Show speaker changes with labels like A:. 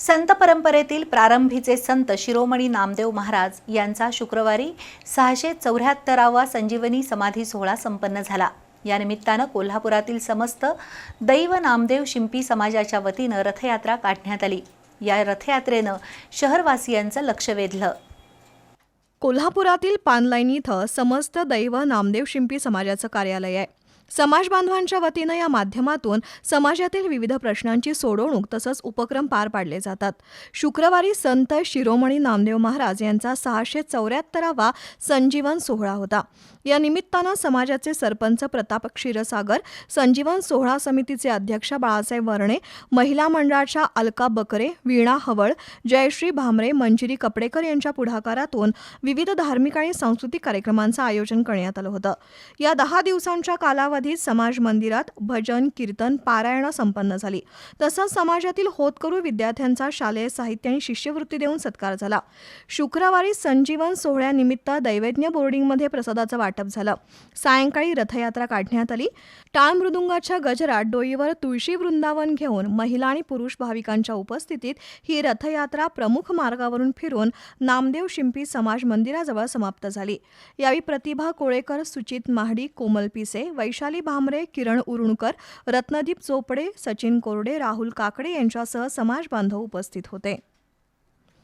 A: संत परंपरेतील प्रारंभीचे संत शिरोमणी नामदेव महाराज यांचा शुक्रवारी सहाशे चौऱ्याहत्तरावा संजीवनी समाधी सोहळा संपन्न झाला. या निमित्तानं कोल्हापुरातील समस्त दैव नामदेव शिंपी समाजाच्या वतीनं रथयात्रा काढण्यात आली. या रथयात्रेनं शहरवासियांचं लक्ष वेधलं.
B: कोल्हापुरातील पानलाईन इथं समस्त दैव नामदेव शिंपी समाजाचं कार्यालय आहे. समाज बांधवांच्या वतीनं या माध्यमातून समाजातील विविध प्रश्नांची सोडवणूक तसंच उपक्रम पार पाडले जातात. शुक्रवारी संत शिरोमणी नामदेव महाराज यांचा सहाशे चौऱ्याहत्तरावा संजीवन सोहळा होता. या निमित्तानं समाजाचे सरपंच प्रताप क्षीरसागर संजीवन सोहळा समितीचे अध्यक्ष बाळासाहेब वर्णे महिला मंडळाच्या अलका बकरे वीणा हवळ जयश्री भामरे मंजिरी कपडेकर यांच्या पुढाकारातून विविध धार्मिक आणि सांस्कृतिक कार्यक्रमांचं आयोजन करण्यात आलं होतं. या दहा दिवसांच्या कालावधीत समाज मंदिरात भजन कीर्तन पारायणं संपन्न झाली. तसंच समाजातील होतकरू विद्यार्थ्यांचा शालेय साहित्य आणि शिष्यवृत्ती देऊन सत्कार झाला. शुक्रवारी संजीवन सोहळ्यानिमित्त दैवज्ञ बोर्डिंगमध्ये प्रसादाचं वाटप झालं. सायंकाळी रथयात्रा काढण्यात आली. टाळ मृदुंगाच्या गजरात डोईवर तुळशी वृंदावन घेऊन महिला आणि पुरुष भाविकांच्या उपस्थितीत ही रथयात्रा प्रमुख मार्गावरून फिरून नामदेव शिंपी समाज मंदिराजवळ समाप्त झाली. यावेळी प्रतिभा कोळेकर सुचित महाडी कोमल पिसे वैशाली भामरे किरण उरुणकर रत्नदीप चोपडे सचिन कोरडे राहुल काकडे यांच्यासह समाजबांधव उपस्थित होते.